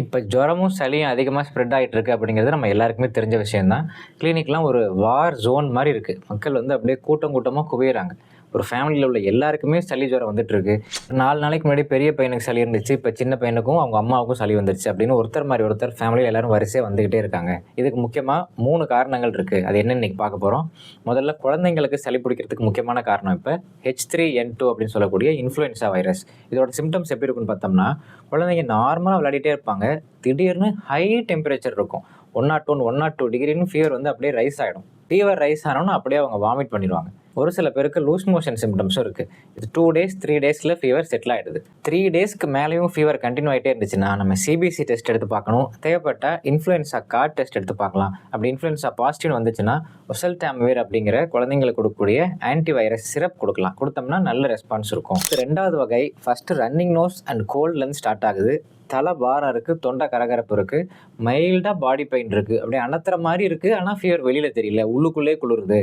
இப்போ ஜுரமும் சளியும் அதிகமாக ஸ்ப்ரெட் ஆகிட்டு இருக்கு அப்படிங்கிறது நம்ம எல்லாருக்குமே தெரிஞ்ச விஷயம்தான். கிளினிக்லாம் ஒரு வார் ஜோன் மாதிரி இருக்குது மக்கள் வந்து அப்படியே கூட்டம் கூட்டமாக குவியறாங்க. ஒரு ஃபேமிலியில் உள்ள எல்லாருக்குமே சளி ஜுரம் வந்துட்டு இருக்கு நாலு நாளைக்கு முன்னாடி பெரிய பையனுக்கு சளி இருந்துச்சு இப்போ சின்ன பையனுக்கும் அவங்க அம்மாவுக்கும் சளி வந்துருச்சு அப்படின்னு ஒருத்தர் மாதிரி ஒருத்தர் ஃபேமிலியில் எல்லாரும் வரிசையாக வந்துகிட்டே இருக்காங்க. இதுக்கு முக்கியமாக மூணு காரணங்கள் இருக்குது அது என்னன்னு இன்னைக்கு பார்க்க போகிறோம் முதல்ல குழந்தைங்களுக்கு சளி பிடிக்கிறதுக்கு முக்கியமான காரணம் இப்போ ஹெச் த்ரீ என் டூ அப்படின்னு சொல்லக்கூடிய இன்ஃப்ளூயன்ஸா வைரஸ் இதோட சிம்டம்ஸ் எப்படி இருக்குன்னு பார்த்தோம்னா குழந்தைங்க நார்மலாக விளையாடிட்டே இருப்பாங்க. திடீர்னு ஹை டெம்பரேச்சர் இருக்கும். One nought one one nought two டிகிரின்னு fever வந்து அப்படியே ரைஸ் ஆகிடும் ஃபீவர் ரைஸ் ஆனோன்னா அப்படியே அவங்க வாமிட் பண்ணிடுவாங்க. ஒரு சில பேருக்கு லூஸ் மோஷன் சிம்டம்ஸும் இருக்குது இது டூ டேஸ் த்ரீ டேஸில் ஃபீவர் செட்டில் ஆகிடுது த்ரீ டேஸ்க்கு மேலேயும் ஃபீவர் கண்டினியூ ஆகிட்டே இருந்துச்சுன்னா நம்ம சிபிசி டெஸ்ட் எடுத்து பார்க்கணும். தேவைப்பட்ட இன்ஃப்ளூயன்ஸா கார்ட் டெஸ்ட் எடுத்து பார்க்கலாம். அப்படி இன்ஃப்ளூயன்ஸா பாசிட்டிவ் வந்துச்சுன்னா ஒசல் டேம்வேர் அப்படிங்கிற குழந்தைங்களுக்கு கொடுக்கக்கூடிய ஆன்டி வைரஸ் சிரப் கொடுக்கலாம். கொடுத்தோம்னா நல்ல ரெஸ்பான்ஸ் இருக்கும். ரெண்டாவது வகை. ஃபஸ்ட்டு ரன்னிங் நோஸ் அண்ட் கோல்ட்லேருந்து ஸ்டார்ட் ஆகுது. தலை பாரம் இருக்குது தொண்டை கரகரப்பு இருக்குது மைல்டாக பாடி பெயின் இருக்குது அப்படியே அணத்துற மாதிரி இருக்குது ஆனால் ஃபீவர் வெளியில் தெரியல. உள்ளுக்குள்ளே குளிருது.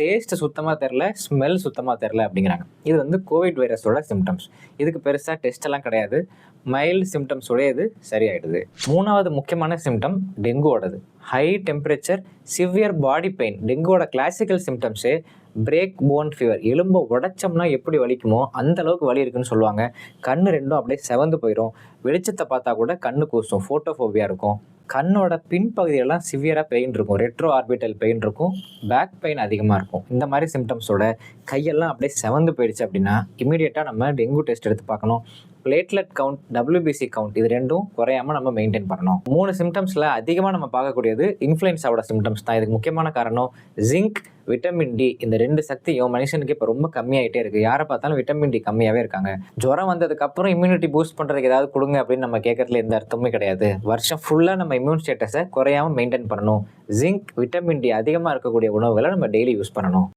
டேஸ்ட் சுத்தமாக தெரில ஸ்மெல் சுத்தமாக தெரில அப்படிங்கிறாங்க. இது வந்து கோவிட் வைரஸோட சிம்டம்ஸ் இதுக்கு பெருசாக டெஸ்டெல்லாம் கிடையாது. மைல்டு சிம்டம்ஸ் உடையது சரியாயிடுது. மூணாவது முக்கியமான symptom டெங்குவோடது high temperature severe body pain டெங்குவோட classical சிம்டம்ஸே பிரேக் போன் ஃபீவர் எலும்பை உடைச்சோம்னா எப்படி வலிக்குமோ அந்த அளவுக்கு வலி இருக்குன்னு சொல்லுவாங்க. கண் ரெண்டும் அப்படியே செவந்து போயிடும் வெளிச்சத்தை பார்த்தா கூட கண்ணு கூசும். ஃபோட்டோஃபோபியா இருக்கும். கண்ணோட பின்பகுதியெல்லாம் சிவியராக பெயின் இருக்கும். ரெட்ரோ ஆர்பிட்டல் பெயின் இருக்கும். பேக் பெயின் அதிகமாக இருக்கும். இந்த மாதிரி சிம்டம்ஸோட கையெல்லாம் அப்படியே செவந்து போயிடுச்சு அப்படின்னா இமீடியட்டாக நம்ம டெங்கு டெஸ்ட் எடுத்து பார்க்கணும். பிளேட்லெட் கவுண்ட் டபிள்யூபிசி கவுண்ட் இது ரெண்டும் குறையாம நம்ம மெயின்டைன் பண்ணணும். மூணு சிம்டம்ஸில் அதிகமாக நம்ம பார்க்கக்கூடியது இன்ஃப்ளூயன்ஸாவோட சிம்டம்ஸ் தான். இதுக்கு முக்கியமான காரணம் ஜிங்க் விட்டமின் டி இந்த ரெண்டு சக்தியும் மனுஷனுக்கு இப்போ ரொம்ப கம்மியாயிட்டே இருக்கு. யாரை பார்த்தாலும் விட்டமின் டி கம்மியாகவே இருக்காங்க. ஜுரம் வந்ததுக்கு அப்புறம் இம்யூனிட்டி பூஸ்ட் பண்ணுறதுக்கு ஏதாவது கொடுங்க அப்படின்னு நம்ம கேட்கறதுல எந்த அர்த்தமும் கிடையாது. வருஷம் ஃபுல்லாக நம்ம இம்யூன் ஸ்டேட்டஸை குறையாம மெயின்டைன் பண்ணணும். ஜிங்க் விட்டமின் டி அதிகமாக இருக்கக்கூடிய உணவுகளை நம்ம டெய்லி யூஸ் பண்ணணும்.